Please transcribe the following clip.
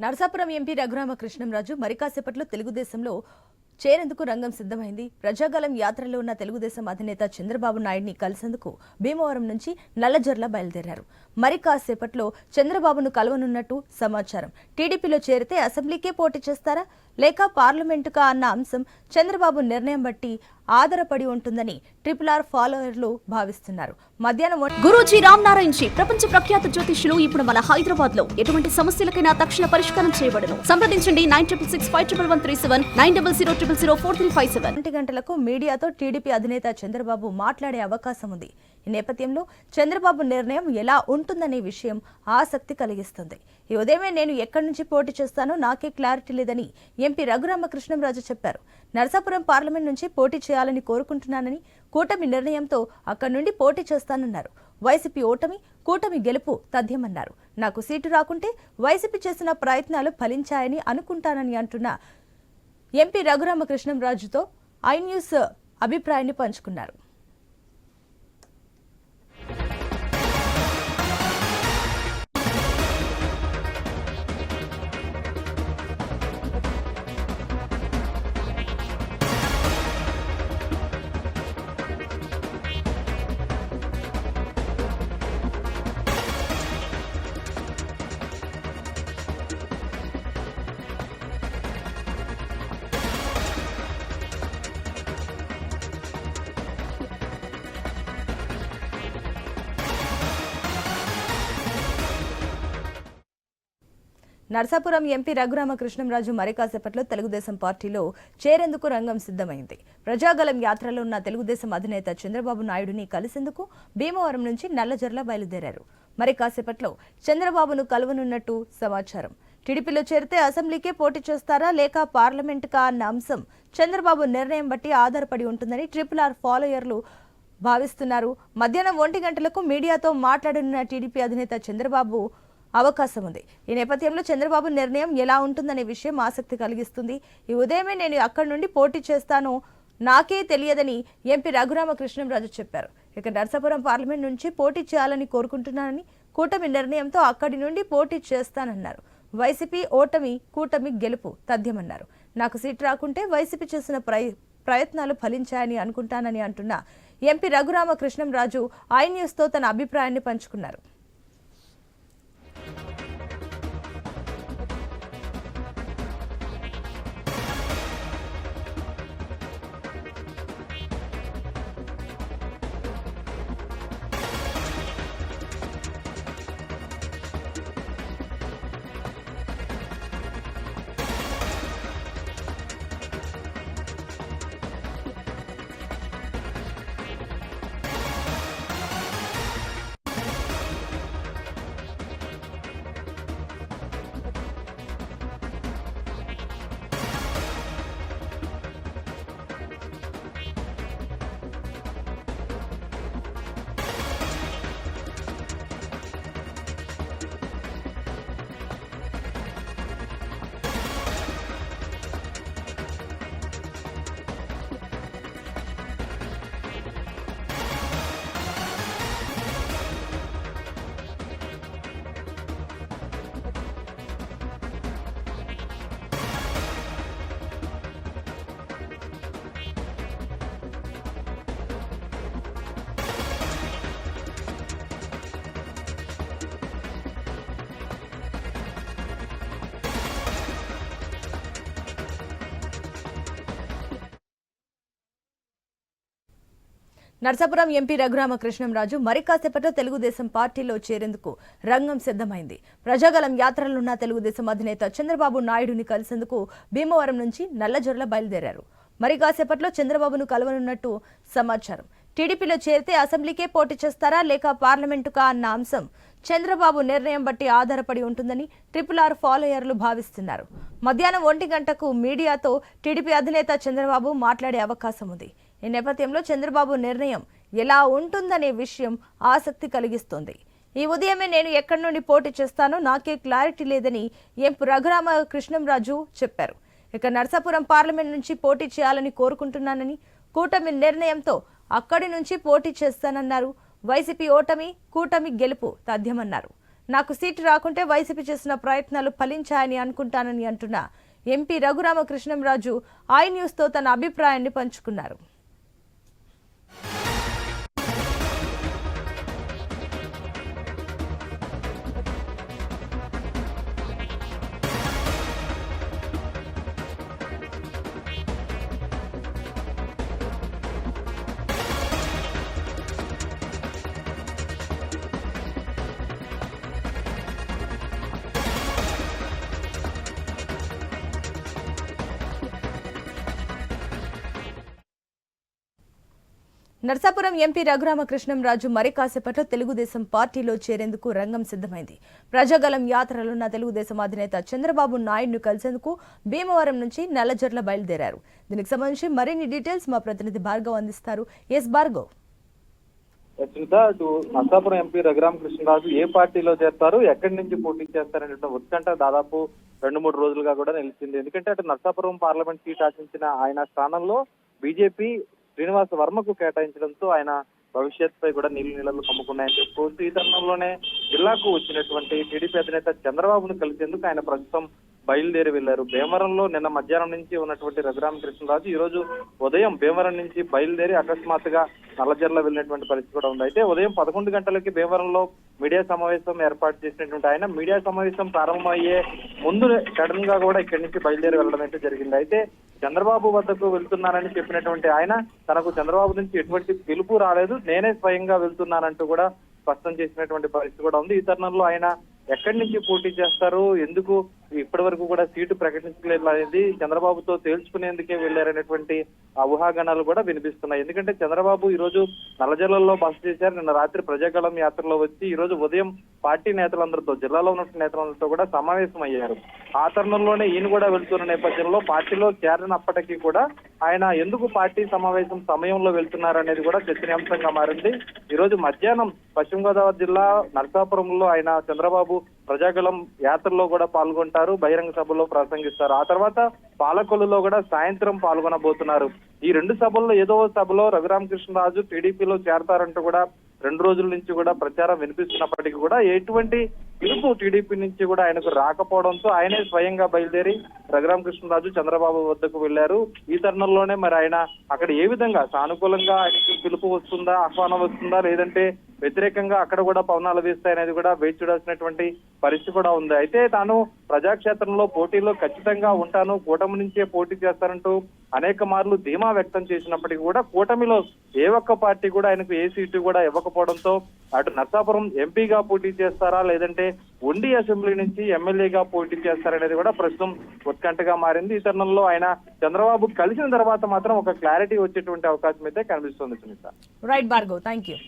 Narasapuram MP Raghurama Krishnam Raju మరి మరికాసేపట్లో తెలుగుదేశంలో చేరేందుకు రంగం సిద్ధమైంది. ప్రజాగలం యాత్రలో ఉన్న తెలుగుదేశం అధినేత చంద్రబాబు నాయుడిని కలిసేందుకు భీమవరం నుంచి నల్లజర్ల బయలుదేరారు. మరి కాసేపట్లో చంద్రబాబును కలవనున్నట్టు సమాచారం. టీడీపీలో చేరితే అసెంబ్లీకే పోటీ చేస్తారా? లేక పార్లమెంటుకా అన్న అంశం చంద్రబాబు నిర్ణయం బట్టి ఆధారపడి ఉంటుందని ట్రిపుల్ ఆర్ ఫాలోయర్లు భావిస్తున్నారు. మధ్యాహ్నం గురూజీ రామ్ నారాయణ్ జీ ప్రపంచ ప్రఖ్యాత జ్యోతిష్యులు ఇప్పుడు మన హైదరాబాద్లో ఎటువంటి సమస్యలకైనా తక్షణ పరిష్కారం చేయబడను. సంప్రదించండి nine triple six five triple one three seven nine double zero triple zero four three five seven. గంటలకు మీడియాతో టీడీపీ అధినేత చంద్రబాబు మాట్లాడే అవకాశం ఉంది. ఈ నేపథ్యంలో చంద్రబాబు నిర్ణయం ఎలా ఉంటుందనే విషయం ఆసక్తి కలిగిస్తుంది. ఈ ఉదయమే నేను ఎక్కడి నుంచి పోటీ చేస్తానో నాకే క్లారిటీ లేదని ఎంపీ రఘురామకృష్ణంరాజు చెప్పారు. నరసాపురం పార్లమెంట్ నుంచి పోటీ చేయాలని కోరుకుంటున్నానని కూటమి నిర్ణయంతో అక్కడి నుండి పోటీ చేస్తానన్నారు. వైసీపీ ఓటమి కూటమి గెలుపు తథ్యమన్నారు. నాకు సీటు రాకుంటే వైసీపీ చేసిన ప్రయత్నాలు ఫలించాయని అనుకుంటానని అంటున్న ఎంపీ రఘురామకృష్ణంరాజుతో ఐ న్యూస్ అభిప్రాయాన్ని పంచుకున్నారు. నర్సాపురం ఎంపీ రఘురామకృష్ణంరాజు మరి కాసేపట్లో తెలుగుదేశం పార్టీలో చేరేందుకు రంగం సిద్ధమైంది. ప్రజాగలం యాత్రలో ఉన్న తెలుగుదేశం అధినేత చంద్రబాబు నాయుడుని కలిసేందుకు భీమవరం నుంచి నల్లజర్ల బయలుదేరారు. మరి కాసేపట్లో చంద్రబాబును కలవనున్నట్టు సమాచారం. టీడీపీలో చేరితే అసెంబ్లీకే పోటీ చేస్తారా లేక పార్లమెంటుకా అన్న అంశం చంద్రబాబు నిర్ణయం బట్టి ఆధారపడి ఉంటుందని ట్రిపుల్ ఆర్ ఫాలోయర్లు భావిస్తున్నారు. మధ్యాహ్నం ఒంటి గంటలకు మీడియాతో మాట్లాడనున్న టీడీపీ అధినేత చంద్రబాబు అవకాశం ఉంది ఈ నేపథ్యంలో చంద్రబాబు నిర్ణయం ఎలా ఉంటుందనే విషయం ఆసక్తి కలిగిస్తుంది. ఈ ఉదయమే నేను అక్కడి నుండి పోటీ చేస్తాను. నాకే తెలియదని ఎంపీ రఘురామకృష్ణంరాజు చెప్పారు. ఇక నర్సాపురం పార్లమెంట్ నుంచి పోటీ చేయాలని కోరుకుంటున్నానని కూటమి నిర్ణయంతో అక్కడి నుండి పోటీ చేస్తానన్నారు. వైసీపీ ఓటమి కూటమి గెలుపు తథ్యమన్నారు. నాకు సీట్ రాకుంటే వైసీపీ చేసిన ప్రయ ప్రయత్నాలు ఫలించాయని అనుకుంటానని అంటున్న ఎంపీ రఘురామకృష్ణంరాజు ఐ న్యూస్తో తన అభిప్రాయాన్ని పంచుకున్నారు. నర్సాపురం ఎంపీ రఘురామకృష్ణంరాజు మరి కాసేపట్లో తెలుగుదేశం పార్టీలో చేరేందుకు రంగం సిద్ధమైంది. ప్రజాగలం యాత్రలున్న తెలుగుదేశం అధినేత చంద్రబాబు నాయుడుని కలిసేందుకు భీమవరం నుంచి నల్లజొరల బయలుదేరారు. మరి కాసేపట్లో చంద్రబాబును కలవనున్నట్టు సమాచారం. టీడీపీలో చేరితే అసెంబ్లీకే పోటీ చేస్తారా లేక పార్లమెంటుకా అన్న అంశం చంద్రబాబు నిర్ణయం బట్టి ఆధారపడి ఉంటుందని ట్రిపుల్ ఆర్ ఫాలోయర్లు భావిస్తున్నారు. మధ్యాహ్నం ఒంటి గంటకు మీడియాతో టీడీపీ అధినేత చంద్రబాబు మాట్లాడే అవకాశం ఉంది ఈ నేపథ్యంలో చంద్రబాబు నిర్ణయం ఎలా ఉంటుందనే విషయం ఆసక్తి కలిగిస్తోంది. ఈ ఉదయమే నేను ఎక్కడి నుండి పోటీ చేస్తానో నాకే క్లారిటీ లేదని ఎంపీ రఘురామ కృష్ణంరాజు చెప్పారు. ఇక నర్సాపురం పార్లమెంట్ నుంచి పోటీ చేయాలని కోరుకుంటున్నానని కూటమి నిర్ణయంతో అక్కడి నుంచి పోటీ చేస్తానన్నారు. వైసీపీ ఓటమి కూటమి గెలుపు తథ్యమన్నారు నాకు సీటు రాకుంటే వైసీపీ చేసిన ప్రయత్నాలు ఫలించాయని అనుకుంటానని అంటున్న ఎంపీ రఘురామకృష్ణంరాజు ఐ న్యూస్తో తన అభిప్రాయాన్ని పంచుకున్నారు. నర్సాపురం ఎంపీ రఘురామకృష్ణంరాజు మరి కాసేపట్లో తెలుగుదేశం పార్టీలో చేరేందుకు రంగం సిద్ధమైంది. ప్రజాగలం యాత్రలున్న తెలుగుదేశం అధినేత చంద్రబాబు నాయుడును కలిసేందుకు భీమవరం నుంచి నల్లజర్ల బయలుదేరారు. దీనికి సంబంధించి మరిన్ని డీటెయిల్స్ మా ప్రతినిధి భార్గవ్ అందిస్తారు. ఎస్ భార్గవ్. సునీత అటు నర్సాపురం ఎంపీ రఘురామ కృష్ణరాజు ఏ పార్టీలో చేస్తారు ఎక్కడి నుంచి పోటీ చేస్తారనే ఉత్కంఠ దాదాపు రెండు మూడు రోజులుగా కూడా నిలిచింది. ఎందుకంటే అటు నర్సాపురం పార్లమెంట్ సీట్ ఆశించిన ఆయన స్థానంలో బీజేపీ శ్రీనివాస వర్మకు కేటాయించడంతో ఆయన భవిష్యత్తుపై కూడా నీళ్ళు నీళ్ళలు కమ్ముకున్నాయని చెప్పుకోవచ్చు. ఈ తరుణంలోనే జిల్లాకు వచ్చినటువంటి టీడీపీ అధినేత చంద్రబాబును కలిసేందుకు ఆయన ప్రస్తుతం బయలుదేరి వెళ్ళారు భీమవరంలో నిన్న మధ్యాహ్నం నుంచి ఉన్నటువంటి రఘురామ కృష్ణరాజు ఈ రోజు ఉదయం భీమవరం నుంచి బయలుదేరి అకస్మాత్తుగా నల్లజర్ల వెళ్ళినటువంటి పరిస్థితి కూడా ఉంది. అయితే ఉదయం పదకొండు గంటలకి భీమవరంలో మీడియా సమావేశం ఏర్పాటు చేసినటువంటి ఆయన మీడియా సమావేశం ప్రారంభమయ్యే ముందు సడన్గా కూడా ఇక్కడి నుంచి బయలుదేరి వెళ్ళడం అయితే జరిగింది. అయితే చంద్రబాబు వద్దకు వెళ్తున్నానని చెప్పినటువంటి ఆయన తనకు చంద్రబాబు నుంచి ఎటువంటి పిలుపు రాలేదు నేనే స్వయంగా వెళ్తున్నానంటూ కూడా స్పష్టం చేసినటువంటి పరిస్థితి కూడా ఉంది. ఈ తరుణంలో ఆయన ఎక్కడి నుంచి పోటీ చేస్తారు? ఎందుకు ఇప్పటి వరకు కూడా సీటు ప్రకటించలేదు అనేది చంద్రబాబుతో తేల్చుకునేందుకే వెళ్ళారనేటువంటి ఆ ఊహాగానాలు కూడా వినిపిస్తున్నాయి. ఎందుకంటే చంద్రబాబు ఈ రోజు నల్లజల్లలో బస చేశారు. నిన్న రాత్రి ప్రజాగళం యాత్రలో వచ్చి ఈ రోజు ఉదయం పార్టీ నేతలందరితో జిల్లాలో ఉన్న నేతలందరితో కూడా సమావేశం అయ్యారు ఆ తరుణంలోనే ఈయన కూడా వెళ్తున్న నేపథ్యంలో పార్టీలో చేరినప్పటికీ కూడా ఆయన ఎందుకు పార్టీ సమావేశం సమయంలో వెళ్తున్నారు అనేది కూడా చర్చనీయాంశంగా మారింది. ఈ రోజు మధ్యాహ్నం పశ్చిమ గోదావరి జిల్లా నరసాపురంలో ఆయన చంద్రబాబు ప్రజాకులం యాత్రలో కూడా పాల్గొంటారు బహిరంగ సభలో ప్రసంగిస్తారు. ఆ తర్వాత పాలకొల్లులో కూడా సాయంత్రం పాల్గొనబోతున్నారు. ఈ రెండు సభల్లో ఏదో సభలో రఘురామకృష్ణరాజు టీడీపీలో చేరతారంటూ కూడా రెండు రోజుల నుంచి కూడా ప్రచారం వినిపిస్తున్నప్పటికీ కూడా ఎటువంటి పిలుపు టీడీపీ నుంచి కూడా ఆయనకు రాకపోవడంతో ఆయనే స్వయంగా బయలుదేరి రఘురామకృష్ణరాజు చంద్రబాబు వద్దకు వెళ్ళారు ఈ తరుణంలోనే మరి ఆయన అక్కడ ఏ విధంగా సానుకూలంగా ఆయనకి పిలుపు వస్తుందా ఆహ్వానం వస్తుందా లేదంటే వ్యతిరేకంగా అక్కడ కూడా పవనాలు వీస్తాయనేది కూడా వేచి చూడాల్సినటువంటి పరిస్థితి కూడా ఉంది. అయితే తాను ప్రజాక్షేత్రంలో పోటీలో ఖచ్చితంగా ఉంటాను. కూటమి నుంచే పోటీ చేస్తారంటూ అనేక మార్లు ధీమా వ్యక్తం చేసినప్పటికీ కూడా కూటమిలో ఏ ఒక్క పార్టీ కూడా ఆయనకు ఏ సీటు కూడా ఇవ్వకపోవడంతో అటు నర్సాపురం ఎంపీగా పోటీ చేస్తారా? లేదంటే ఉండి అసెంబ్లీ నుంచి ఎమ్మెల్యేగా పోటీ చేస్తారనేది కూడా ప్రస్తుతం ఉత్కంఠగా మారింది. ఈ తరుణంలో ఆయన చంద్రబాబు కలిసిన తర్వాత మాత్రం ఒక క్లారిటీ వచ్చేటువంటి అవకాశం అయితే కనిపిస్తుంది Sunitha. Right Bhargav thank you